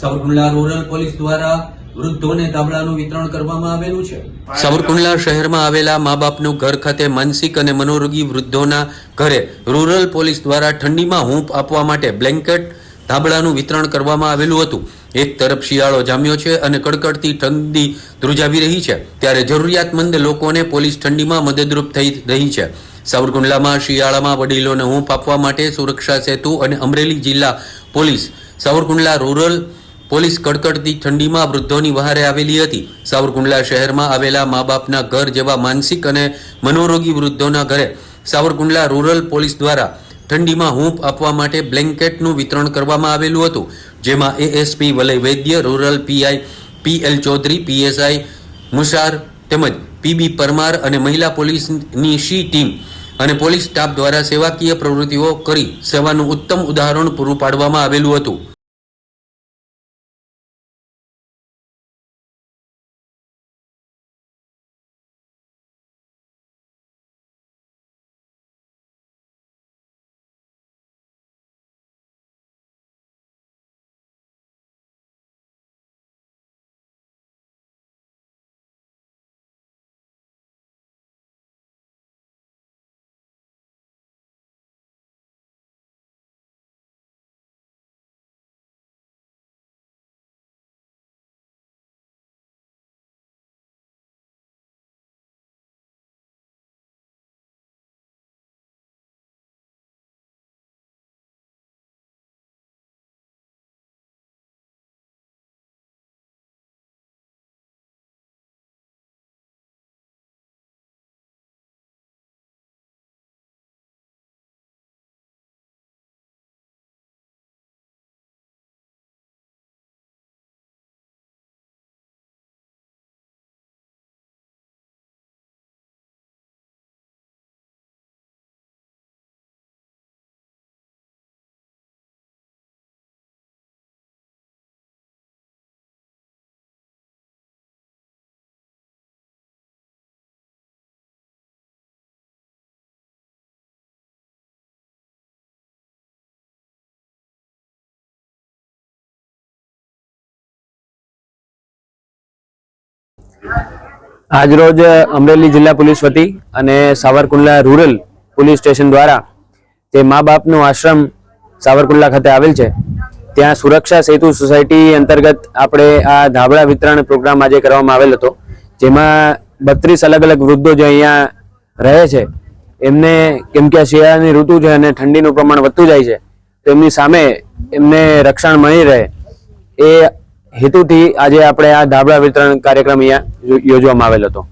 Savarkundla rural police દ્વારા વૃદ્ધોને ધાબળાનું વિતરણ કરવામાં આવેલું છે. સાવરકુંડલા શહેરમાં આવેલા મા બાપનું ઘર ખાતે માનસિક અને મનોરોગી વૃદ્ધોના ઘરે રૂરલ પોલીસ દ્વારા ઠંડીમાં હૂંફ આપવા માટે બ્લેન્કેટ ધાબળાનું વિતરણ કરવામાં આવેલું હતું. એક તરફ શિયાળો જામ્યો છે અને કડકડતી ઠંડી ધ્રુજાવી રહી છે. ત્યારે જરૂરિયાતમંદ લોકોને પોલીસ ઠંડીમાં મદદરૂપ થઈ રહી છે. સાવરકુંડલામાં શિયાળામાં વડીલોને હૂંફ આપવા માટે સુરક્ષા સેતુ અને અમરેલી જિલ્લા પોલીસ સાવરકુંડલા રૂરલ પોલીસ કડકડતી ઠંડીમાં વૃદ્ધોની વહારે આવેલી હતી. સાવરકુંડલા શહેરમાં આવેલા મા બાપના ઘર જેવા માનસિક અને મનોરોગી વૃદ્ધોના ઘરે સાવરકુંડલા રૂરલ પોલીસ દ્વારા ઠંડીમાં હૂંફ આપવા માટે બ્લેન્કેટનું વિતરણ કરવામાં આવેલું હતું, જેમાં ASP Valay Vaidya, rural PI P L Chaudhari, PSI Mushar તેમજ પીબી પરમાર અને મહિલા પોલીસની શી ટીમ અને પોલીસ સ્ટાફ દ્વારા સેવાકીય પ્રવૃત્તિઓ કરી સેવાનું ઉત્તમ ઉદાહરણ પૂરું પાડવામાં આવેલું હતું. આજરોજ અમરેલી જિલ્લા પોલીસ વતી અને સાવરકુંડલા રૂરલ પોલીસ સ્ટેશન દ્વારા જે મા બાપનો આશ્રમ સાવરકુંડલા ખાતે આવેલ છે, ત્યાં સુરક્ષા સેતુ સોસાયટી અંતર્ગત આપણે આ ધાબળા વિતરણ પ્રોગ્રામ આજે કરવામાં આવેલ હતો, જેમાં બત્રીસ અલગ અલગ વૃદ્ધો જે અહીંયા રહે છે, એમને કેમ કે શિયાળાની ઋતુ છે અને ઠંડીનું પ્રમાણ વધતું જાય છે, તો એમની સામે એમને રક્ષણ મળી રહે. એ હેતુથી આજે આપણે આ ધાબળા વિતરણ કાર્યક્રમ અહીંયા યોજવામાં આવેલ હતો.